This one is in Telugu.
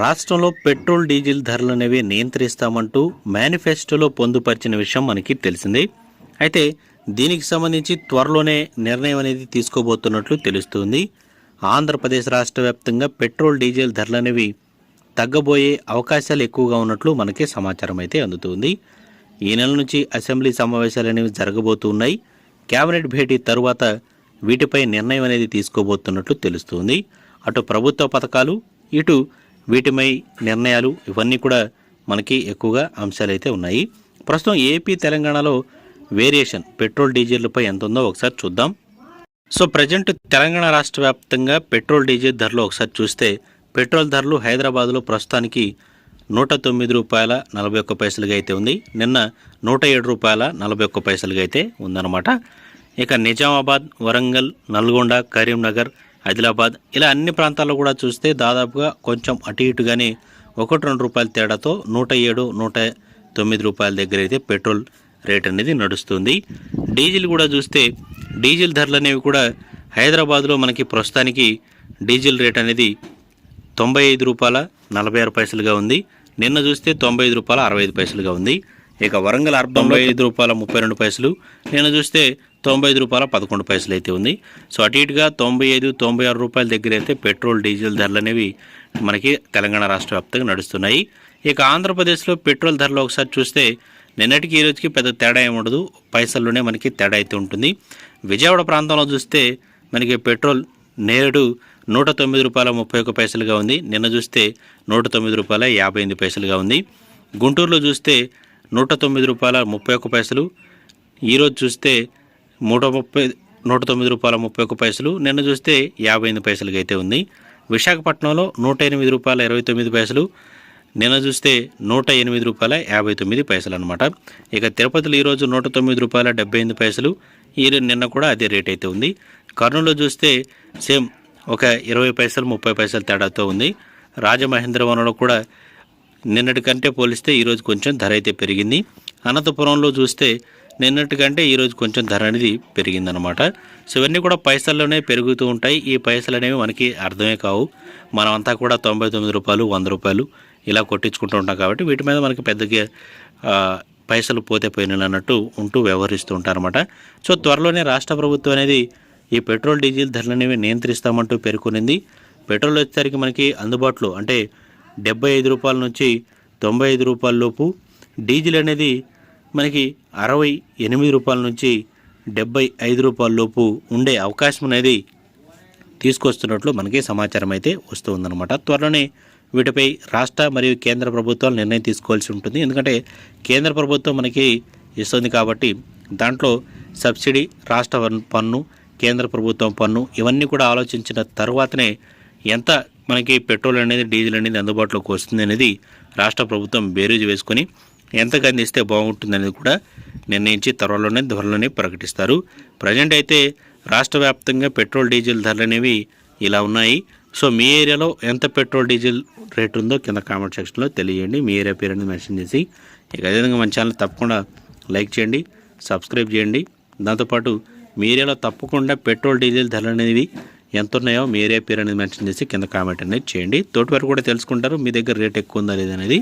రాష్ట్రంలో పెట్రోల్ డీజిల్ ధరలు అనేవి నియంత్రిస్తామంటూ మేనిఫెస్టోలో పొందుపరిచిన విషయం మనకి తెలిసిందే. అయితే దీనికి సంబంధించి త్వరలోనే నిర్ణయం అనేది తీసుకోబోతున్నట్లు తెలుస్తుంది. ఆంధ్రప్రదేశ్ రాష్ట్ర వ్యాప్తంగా పెట్రోల్ డీజిల్ ధరలు అనేవి తగ్గబోయే అవకాశాలు ఎక్కువగా ఉన్నట్లు మనకి సమాచారం అయితే అందుతుంది. ఈ నెల నుంచి అసెంబ్లీ సమావేశాలు అనేవి జరగబోతున్నాయి. కేబినెట్ భేటీ తరువాత వీటిపై నిర్ణయం అనేది తీసుకోబోతున్నట్లు తెలుస్తుంది. అటు ప్రభుత్వ పథకాలు ఇటు వీటిపై నిర్ణయాలు ఇవన్నీ కూడా మనకి ఎక్కువగా అంశాలు అయితే ఉన్నాయి. ప్రస్తుతం ఏపీ తెలంగాణలో వేరియేషన్ పెట్రోల్ డీజిల్పై ఎంత ఉందో ఒకసారి చూద్దాం. సో ప్రజెంట్ తెలంగాణ రాష్ట్ర వ్యాప్తంగా పెట్రోల్ డీజిల్ ధరలు ఒకసారి చూస్తే పెట్రోల్ ధరలు హైదరాబాద్లో ప్రస్తుతానికి నూట తొమ్మిది రూపాయల నలభై ఒక్క పైసలుగా అయితే ఉంది. నిన్న నూట ఏడు రూపాయల నలభై ఒక్క పైసలుగా అయితే ఉందన్నమాట. ఇక నిజామాబాద్ వరంగల్ నల్గొండ కరీంనగర్ ఆదిలాబాద్ ఇలా అన్ని ప్రాంతాల్లో కూడా చూస్తే దాదాపుగా కొంచెం అటు ఇటుగానే ఒకటి రెండు రూపాయల తేడాతో నూట ఏడు నూట తొమ్మిది రూపాయల దగ్గర అయితే పెట్రోల్ రేట్ అనేది నడుస్తుంది. డీజిల్ కూడా చూస్తే డీజిల్ ధరలు అనేవి కూడా హైదరాబాద్లో మనకి ప్రస్తుతానికి డీజిల్ రేట్ అనేది తొంభై ఐదు రూపాయల నలభై ఆరు పైసలుగా ఉంది. నిన్న చూస్తే తొంభై ఐదు రూపాయల అరవై ఐదు పైసలుగా ఉంది. ఇక వరంగల్ అర్బన్ తొంభై ఐదు రూపాయల ముప్పై రెండు పైసలు. నిన్న చూస్తే తొంభై ఐదు రూపాయల పదకొండు పైసలు అయితే ఉంది. సో అటు ఇటుగా తొంభై ఐదు తొంభై ఆరు రూపాయల దగ్గర అయితే పెట్రోల్ డీజిల్ ధరలు అనేవి మనకి తెలంగాణ రాష్ట్ర వ్యాప్తంగా నడుస్తున్నాయి. ఇక ఆంధ్రప్రదేశ్లో పెట్రోల్ ధరలు ఒకసారి చూస్తే నిన్నటికి ఈ రోజుకి పెద్ద తేడా ఏమి ఉండదు. పైసల్లోనే మనకి తేడా అయితే ఉంటుంది. విజయవాడ ప్రాంతంలో చూస్తే మనకి పెట్రోల్ నేడు నూట తొమ్మిది రూపాయల ముప్పై ఒక్క పైసలుగా ఉంది. నిన్న చూస్తే నూట తొమ్మిది రూపాయల యాభై ఎనిమిది పైసలుగా ఉంది. గుంటూరులో చూస్తే నూట తొమ్మిది రూపాయల ముప్పై ఒక్క పైసలు. ఈరోజు చూస్తే నూట ముప్పై నూట తొమ్మిది రూపాయల ముప్పై ఒక్క పైసలు. నిన్న చూస్తే యాభై ఎనిమిది పైసలకి అయితే ఉంది. విశాఖపట్నంలో నూట ఎనిమిది రూపాయల ఇరవై తొమ్మిది పైసలు. నిన్న చూస్తే నూట ఎనిమిది రూపాయల యాభై తొమ్మిది పైసలు అనమాట ఇక తిరుపతిలో ఈరోజు నూట తొమ్మిది రూపాయల డెబ్బై ఎనిమిది పైసలు. ఈ నిన్న కూడా అదే రేట్ అయితే ఉంది. కర్నూలులో చూస్తే సేమ్ ఒక ఇరవై పైసలు ముప్పై పైసలు తేడాతో ఉంది. రాజమహేంద్రవనంలో కూడా నిన్నటి కంటే పోలిస్తే ఈరోజు కొంచెం ధర అయితే పెరిగింది. అనంతపురంలో చూస్తే నిన్నటి కంటే ఈరోజు కొంచెం ధర అనేది పెరిగిందనమాట సో ఇవన్నీ కూడా పైసల్లోనే పెరుగుతూ ఉంటాయి. ఈ పైసలు అనేవి మనకి అర్థమే కావు. మనమంతా కూడా తొంభై తొమ్మిది రూపాయలు వంద రూపాయలు ఇలా కొట్టించుకుంటూ ఉంటాం కాబట్టి వీటి మీద మనకి పెద్దగా పైసలు పోతే పోయినాయి అన్నట్టు ఉంటూ వ్యవహరిస్తూ ఉంటారన్నమాట. సో త్వరలోనే రాష్ట్ర ప్రభుత్వం అనేది ఈ పెట్రోల్ డీజిల్ ధరలు అనేవి నియంత్రిస్తామంటూ పేర్కొనింది. పెట్రోల్ వచ్చేసరికి మనకి అందుబాటులో అంటే డెబ్బై ఐదు రూపాయల నుంచి తొంభై ఐదు రూపాయల లోపు. డీజిల్ అనేది మనకి అరవై ఎనిమిది రూపాయల నుంచి డెబ్బై ఐదు రూపాయల లోపు ఉండే అవకాశం అనేది తీసుకొస్తున్నట్లు మనకి సమాచారం అయితే వస్తుందన్నమాట త్వరలోనే వీటిపై రాష్ట్ర మరియు కేంద్ర ప్రభుత్వాలు నిర్ణయం తీసుకోవాల్సి ఉంటుంది. ఎందుకంటే కేంద్ర ప్రభుత్వం మనకి ఇస్తుంది కాబట్టి దాంట్లో సబ్సిడీ రాష్ట్ర పన్ను కేంద్ర ప్రభుత్వం పన్ను ఇవన్నీ కూడా ఆలోచించిన తర్వాతనే ఎంత మనకి పెట్రోల్ అనేది డీజిల్ అనేది అందుబాటులోకి వస్తుంది అనేది రాష్ట్ర ప్రభుత్వం బేరీజు వేసుకొని ఎంతగా అందిస్తే బాగుంటుంది అనేది కూడా నిర్ణయించి త్వరలోనే ధరలోనే ప్రకటిస్తారు. ప్రజెంట్ అయితే రాష్ట్ర వ్యాప్తంగా పెట్రోల్ డీజిల్ ధరలు అనేవి ఇలా ఉన్నాయి. సో మీ ఏరియాలో ఎంత పెట్రోల్ డీజిల్ రేట్ ఉందో కింద కామెంట్ సెక్షన్లో తెలియజేయండి. మీ ఏరియా పేరు అనేది మెన్షన్ చేసి ఇక అదేవిధంగా మన ఛానల్ తప్పకుండా లైక్ చేయండి సబ్స్క్రైబ్ చేయండి. దాంతోపాటు మీ ఏరియాలో తప్పకుండా పెట్రోల్ డీజిల్ ధరలు అనేవి ఎంత ఉన్నాయో మీ ఏరియా పేరు అనేది మెన్షన్ చేసి కింద కామెంట్ అనేది చేయండి. తోటి వారు కూడా తెలుసుకుంటారు మీ దగ్గర రేట్ ఎక్కువ ఉందా లేదనేది